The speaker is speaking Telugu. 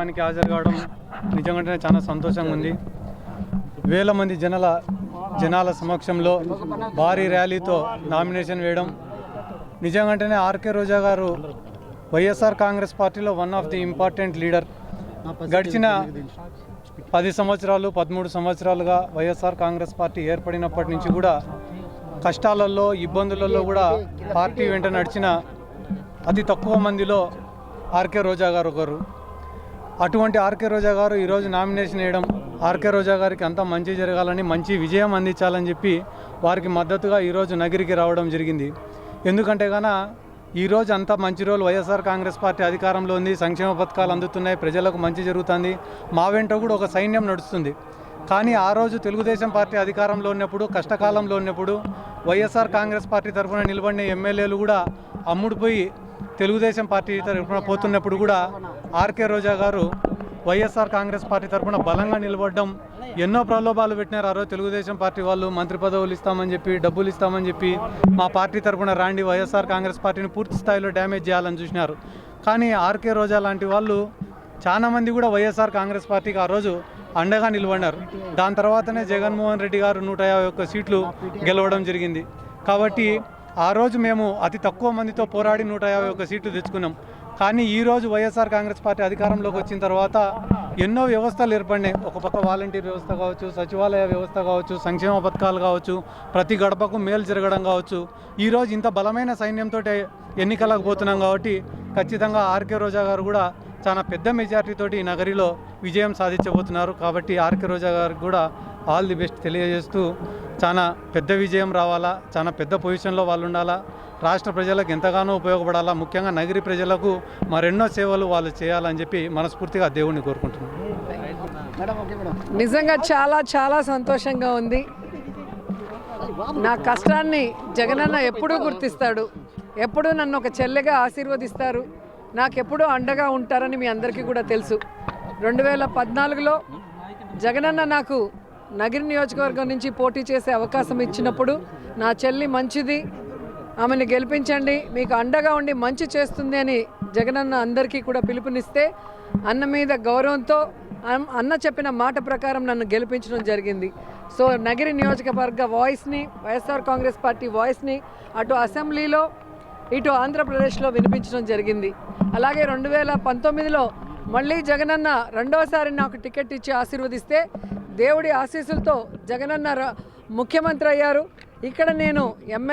కార్యక్రమానికి హాజరు కావడం నిజంగానే చాలా సంతోషంగా ఉంది. వేల మంది జనాల జనాల సమక్షంలో భారీ ర్యాలీతో నామినేషన్ వేయడం నిజంగానే ఆర్కే రోజా గారు వైఎస్ఆర్ కాంగ్రెస్ పార్టీలో one of the important leader. గడిచిన పది సంవత్సరాలు పదమూడు సంవత్సరాలుగా వైఎస్ఆర్ కాంగ్రెస్ పార్టీ ఏర్పడినప్పటి నుంచి కూడా కష్టాలలో ఇబ్బందులలో కూడా పార్టీ వెంట నడిచిన అతి తక్కువ మందిలో ఆర్కే రోజా గారు ఒకరు. అటువంటి ఆర్కే రోజా గారు ఈరోజు నామినేషన్ వేయడం ఆర్కే రోజా గారికి అంతా మంచి జరగాలని మంచి విజయం అందించాలని చెప్పి వారికి మద్దతుగా ఈరోజు నగిరికి రావడం జరిగింది. ఎందుకంటే గాన ఈరోజు అంతా మంచి రోజులు వైఎస్ఆర్ కాంగ్రెస్ పార్టీ అధికారంలో ఉంది సంక్షేమ పథకాలు అందుతున్నాయి ప్రజలకు మంచి జరుగుతుంది. మా వెంట కూడా ఒక సైన్యం నడుస్తుంది. కానీ ఆ రోజు తెలుగుదేశం పార్టీ అధికారంలో ఉన్నప్పుడు కష్టకాలంలో ఉన్నప్పుడు వైఎస్ఆర్ కాంగ్రెస్ పార్టీ తరఫున నిలబడిన ఎమ్మెల్యేలు కూడా అమ్ముడుపోయి తెలుగుదేశం పార్టీ తరఫున పోతున్నప్పుడు కూడా ఆర్కే రోజా గారు వైఎస్ఆర్ కాంగ్రెస్ పార్టీ తరఫున బలంగా నిలబడడం ఎన్నో ప్రలోభాలు పెట్టినారు ఆ రోజు తెలుగుదేశం పార్టీ వాళ్ళు మంత్రి పదవులు ఇస్తామని చెప్పి డబ్బులు ఇస్తామని చెప్పి మా పార్టీ తరఫున రాండి వైఎస్ఆర్ కాంగ్రెస్ పార్టీని పూర్తి స్థాయిలో డ్యామేజ్ చేయాలని చూసినారు. కానీ ఆర్కే రోజా లాంటి వాళ్ళు చాలా మంది కూడా వైఎస్ఆర్ కాంగ్రెస్ పార్టీకి ఆ రోజు అండగా నిలబడినారు. దాని తర్వాతనే జగన్మోహన్ రెడ్డి గారు నూట యాభై ఒక్క సీట్లు గెలవడం జరిగింది. కాబట్టి ఆ రోజు మేము అతి తక్కువ మందితో పోరాడి నూట యాభై ఒక సీట్లు తెచ్చుకున్నాం. కానీ ఈ రోజు వైఎస్ఆర్ కాంగ్రెస్ పార్టీ అధికారంలోకి వచ్చిన తర్వాత ఎన్నో వ్యవస్థలు ఏర్పడినాయి. ఒక పక్క వాలంటీర్ వ్యవస్థ కావచ్చు సచివాలయ వ్యవస్థ కావచ్చు సంక్షేమ పథకాలు కావచ్చు ప్రతి గడపకు మేలు జరగడం కావచ్చు. ఈరోజు ఇంత బలమైన సైన్యంతో ఎన్నికలకు పోతున్నాం కాబట్టి ఖచ్చితంగా ఆర్కే రోజా గారు కూడా చాలా పెద్ద మెజార్టీతోటి ఈ నగరిలో విజయం సాధించబోతున్నారు. కాబట్టి ఆర్కే రోజా గారికి కూడా ఆల్ ది బెస్ట్ తెలియజేస్తూ చాలా పెద్ద విజయం రావాలా చాలా పెద్ద పొజిషన్లో వాళ్ళు ఉండాలా రాష్ట్ర ప్రజలకు ఎంతగానో ఉపయోగపడాలా ముఖ్యంగా నగరి ప్రజలకు మరెన్నో సేవలు వాళ్ళు చేయాలని చెప్పి మనస్ఫూర్తిగా దేవుణ్ణి కోరుకుంటున్నాను నిజంగా చాలా చాలా సంతోషంగా ఉంది. నా కష్టాన్ని జగనన్న ఎప్పుడూ గుర్తిస్తాడు. ఎప్పుడూ నన్ను ఒక చెల్లెగా ఆశీర్వదిస్తారు. నాకెప్పుడూ అండగా ఉంటారని మీ అందరికీ కూడా తెలుసు. రెండు వేల పద్నాలుగులో జగనన్న నాకు నగిరి నియోజకవర్గం నుంచి పోటీ చేసే అవకాశం ఇచ్చినప్పుడు నా చెల్లి మంచిది ఆమెను గెలిపించండి మీకు అండగా ఉండి మంచి చేస్తుంది అని జగనన్న అందరికీ కూడా పిలుపునిస్తే అన్న మీద గౌరవంతో అన్న చెప్పిన మాట ప్రకారం నన్ను గెలిపించడం జరిగింది. సో నగిరి నియోజకవర్గ వాయిస్ని వైఎస్ఆర్ కాంగ్రెస్ పార్టీ వాయిస్ని అటు అసెంబ్లీలో ఇటు ఆంధ్రప్రదేశ్లో వినిపించడం జరిగింది. అలాగే రెండు వేల పంతొమ్మిదిలో మళ్ళీ జగనన్న రెండోసారి నాకు టికెట్ ఇచ్చి ఆశీర్వదిస్తే దేవుడి ఆశీస్సులతో జగనన్న ముఖ్యమంత్రి అయ్యారు. ఇక్కడ నేను ఎమ్మెల్యే